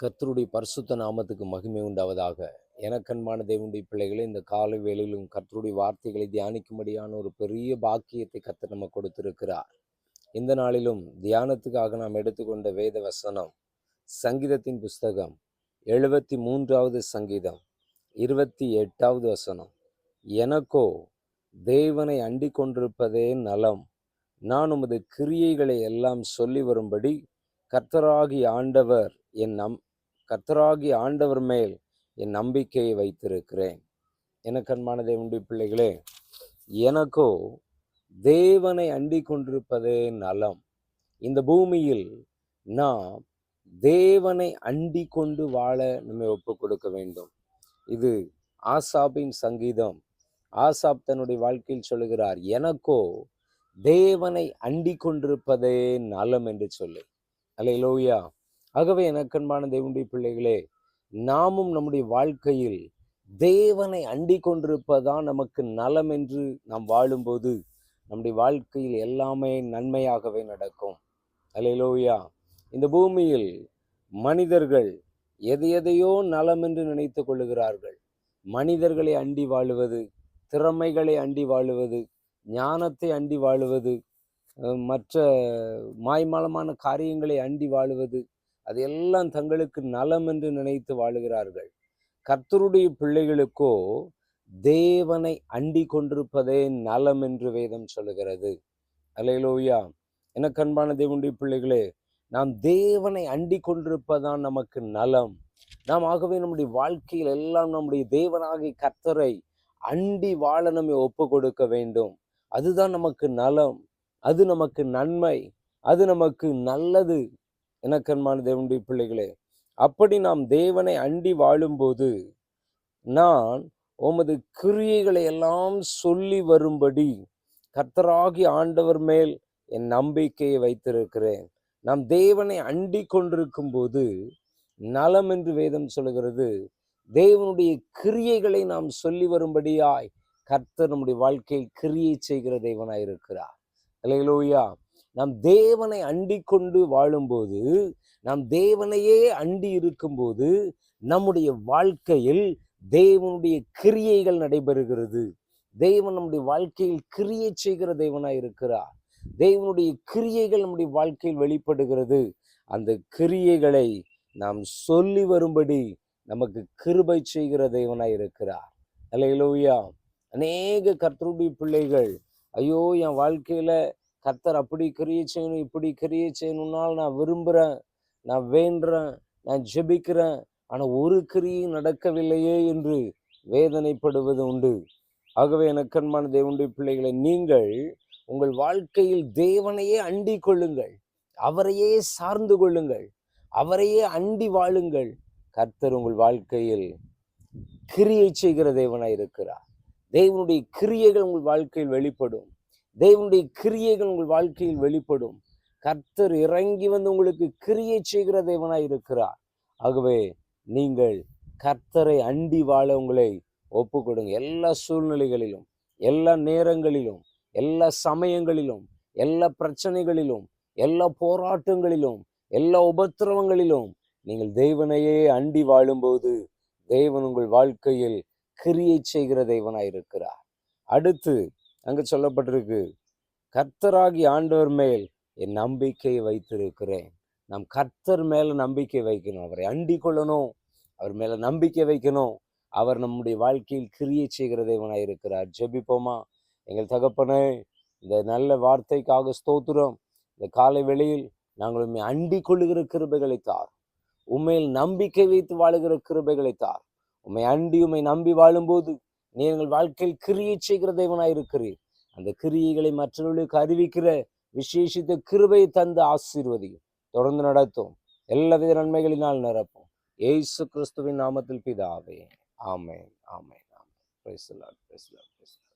கர்த்தருடைய பரிசுத்த நாமத்துக்கு மகிமை உண்டாவதாக. எனக்கன்பான தேவனுடைய பிள்ளைகளே இந்த காலை வேளையிலும் கர்த்தருடைய வார்த்தைகளை தியானிக்கும்படியான ஒரு பெரிய பாக்கியத்தை கர்த்தர் நம்ம கொடுத்திருக்கிறார். இந்த நாளிலும் தியானத்துக்காக நாம் எடுத்துக்கொண்ட வேத வசனம் சங்கீதத்தின் புஸ்தகம் எழுபத்தி மூன்றாவது சங்கீதம் இருபத்தி எட்டாவது வசனம். எனக்கோ தேவனை அண்டிக் கொண்டிருப்பதே நலம். நான் உமது கிரியைகளை எல்லாம் சொல்லி வரும்படி கர்த்தராகி ஆண்டவர் என் நம் கர்த்தராகி ஆண்டவர் மேல் என் நம்பிக்கையை வைத்திருக்கிறேன். எனக்கு அன்பான தேவனுடைய பிள்ளைகளே எனக்கோ தேவனை அண்டிக் கொண்டிருப்பதே நலம். இந்த பூமியில் நாம் தேவனை அண்டி கொண்டு வாழ நம்மை ஒப்பு கொடுக்க வேண்டும். இது ஆசாபின் சங்கீதம். ஆசாப் தன்னுடைய வாழ்க்கையில் சொல்லுகிறார் எனக்கோ தேவனை அண்டிக் கொண்டிருப்பதே நலம் என்று சொல்லி. அல்லேலூயா ஆகவே எனக்கன்பான தேவனுடைய பிள்ளைகளே நாமும் நம்முடைய வாழ்க்கையில் தேவனை அண்டி கொண்டிருப்பதான் நமக்கு நலம் என்று நாம் வாழும்போது நம்முடைய வாழ்க்கையில் எல்லாமே நன்மையாகவே நடக்கும். அலையிலோயா இந்த பூமியில் மனிதர்கள் எதை எதையோ நலம் என்று நினைத்து கொள்ளுகிறார்கள். மனிதர்களை அண்டி வாழுவது திறமைகளை அண்டி வாழுவது ஞானத்தை அண்டி வாழுவது மற்ற மாய்மாலமான காரியங்களை அண்டி வாழுவது அதையெல்லாம் தங்களுக்கு நலம் என்று நினைத்து வாழுகிறார்கள். கர்த்தருடைய பிள்ளைகளுக்கோ தேவனை அண்டி கொண்டிருப்பதே நலம் என்று வேதம் சொல்லுகிறது. அலையலோயா என கண்பான தேவனுடைய பிள்ளைகளே நாம் தேவனை அண்டி கொண்டிருப்பதான் நமக்கு நலம். நாம் ஆகவே நம்முடைய வாழ்க்கையில் எல்லாம் நம்முடைய தேவனாகிய கர்த்தரை அண்டி வாழ நம்மை ஒப்பு கொடுக்க வேண்டும். அதுதான் நமக்கு நலம். அது நமக்கு நன்மை. அது நமக்கு நல்லது. எனக்கன்மான தேவனுடைய பிள்ளைகளே அப்படி நாம் தேவனை அண்டி வாழும்போது நான் உமது கிரியைகளை எல்லாம் சொல்லி வரும்படி கர்த்தராகி ஆண்டவர் மேல் என் நம்பிக்கையை வைத்திருக்கிறேன். நாம் தேவனை அண்டி கொண்டிருக்கும் போது நலம் என்று வேதம் சொல்கிறது தேவனுடைய கிரியைகளை நாம் சொல்லி வரும்படியாய் கர்த்தர் நம்முடைய வாழ்க்கையில் கிரியை செய்கிற தேவனாய் இருக்கிறார் அல்லேலூயா நாம் தேவனை அண்டி கொண்டு வாழும்போது நாம் தேவனையே அண்டி இருக்கும்போது நம்முடைய வாழ்க்கையில் தேவனுடைய கிரியைகள் நடைபெறுகிறது. தேவன் நம்முடைய வாழ்க்கையில் கிரியை செய்கிற தேவனாய் இருக்கிறார். தேவனுடைய கிரியைகள் நம்முடைய வாழ்க்கையில் வெளிப்படுகிறது. அந்த கிரியைகளை நாம் சொல்லி வரும்படி நமக்கு கிருபை செய்கிற தேவனாய் இருக்கிறார். அல்லேலூயா அநேக கர்த்தருடைய பிள்ளைகள் ஐயோ என் வாழ்க்கையில கர்த்தர் அப்படி கிரியை செய்யணும் இப்படி கிரியை செய்யணும்னால் நான் விரும்புகிறேன் நான் வேண்டுறேன் நான் ஜெபிக்கிறேன். ஆனால் ஒரு கிரியும் நடக்கவில்லையே என்று வேதனைப்படுவது உண்டு. ஆகவே எனக்கன்மான தேவனுடைய பிள்ளைகளை நீங்கள் உங்கள் வாழ்க்கையில் தேவனையே அண்டி கொள்ளுங்கள் அவரையே சார்ந்து கொள்ளுங்கள் அவரையே அண்டி வாழுங்கள். கர்த்தர் உங்கள் வாழ்க்கையில் கிரியை செய்கிற தேவனாய் இருக்கிறார் தேவனுடைய கிரியைகள் உங்கள் வாழ்க்கையில் வெளிப்படும். தேவனுடைய கிரியைகள் உங்கள் வாழ்க்கையில் வெளிப்படும். கர்த்தர் இறங்கி வந்து உங்களுக்கு கிரியை செய்கிற தேவனாய் இருக்கிறார். ஆகவே நீங்கள் கர்த்தரை அண்டி வாழ உங்களை ஒப்பு கொடுங்க எல்லா சூழ்நிலைகளிலும் எல்லா நேரங்களிலும் எல்லா சமயங்களிலும் எல்லா பிரச்சனைகளிலும் எல்லா போராட்டங்களிலும் எல்லா உபத்திரவங்களிலும் நீங்கள் தேவனையே அண்டி வாழும்போது தேவன் உங்கள் வாழ்க்கையில் கிரியை செய்கிற தேவனாய் இருக்கிறார். அடுத்து அங்கு சொல்லப்பட்டிருக்கு கர்த்தராகி ஆண்டவர் மேல் என் நம்பிக்கையை வைத்திருக்கிறேன். நாம் கர்த்தர் மேல நம்பிக்கை வைக்கணும். அவரை அண்டி கொள்ளணும். அவர் மேல நம்பிக்கை வைக்கணும். அவர் நம்முடைய வாழ்க்கையில் கிரியை செய்கிற தேவனாய் இருக்கிறார். ஜெபிப்போமா? எங்கள் தகப்பனே இந்த நல்ல வார்த்தைக்காக ஸ்தோத்திரம். இந்த காலை வெளியில் நாங்கள் உண்மை அண்டி கொள்ளுகிற கிருபைகளை தார் உண்மையில் நம்பிக்கை வைத்து வாழுகிற கிருபைகளை தார் உண்மை அண்டி உண்மை நம்பி வாழும்போது நீ எங்கள் வாழ்க்கையில் கிரியை செய்கிற தெய்வனாய் இருக்கிறீர். அந்த கிரியைகளை மற்றவர்களுக்கு அறிவிக்கிற விசேஷித்த கிருபை தந்து ஆசீர்வதியும். தொடர்ந்து நடத்தும். எல்லாவித நன்மைகளினால் நிரப்பும். ஏசு கிறிஸ்துவின் நாமத்தில் பிதாவே. ஆமேன். ஆமேன். ஆமேன். Praise lord praise lord praise